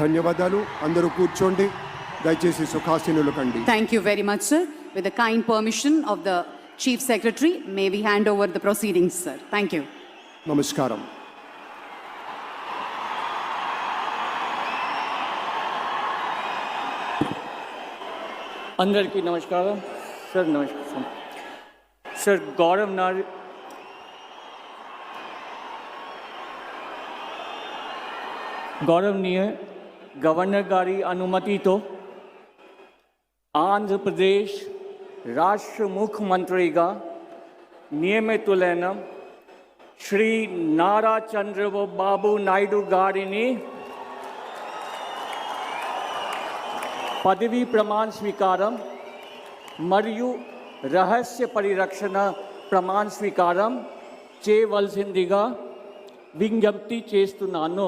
ధన్యవాదాలు అందరూ కూర్చోండి దయచేసి సుఖాసీనులు కండి Thank you very much, sir. With the kind permission of the Chief Secretary, may we hand over the proceedings, sir. Thank you. నమస్కారం అందరికీ నమస్కారం సార్ నమస్కారం సార్ గౌరవ్ నార్ గౌరవనీయ గవర్నర్ గారి అనుమతితో ఆంధ్రప్రదేశ్ రాష్ట్ర ముఖ్యమంత్రిగా నియమితులైన శ్రీ నారా చంద్రబాబు నాయుడు గారిని పదవీ ప్రమాణ స్వీకారం మరియు రహస్య పరిరక్షణ ప్రమాణ స్వీకారం చేయవలసిందిగా విజ్ఞప్తి చేస్తున్నాను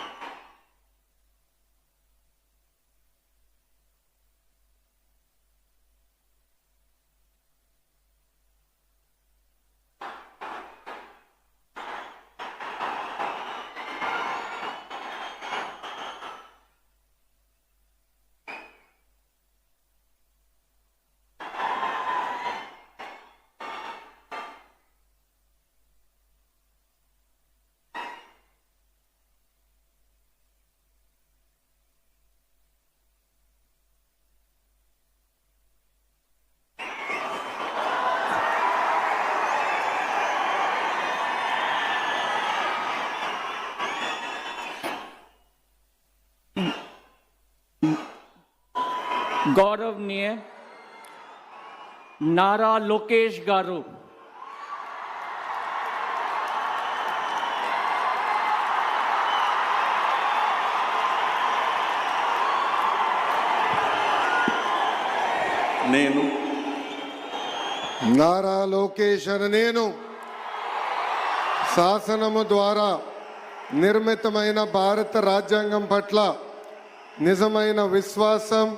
గౌరవనీయ నారా లోకేష్ గారు. నేను. నారా లోకేష్ అని నేను శాసనము ద్వారా నిర్మితమైన భారత రాజ్యాంగం పట్ల నిజమైన విశ్వాసం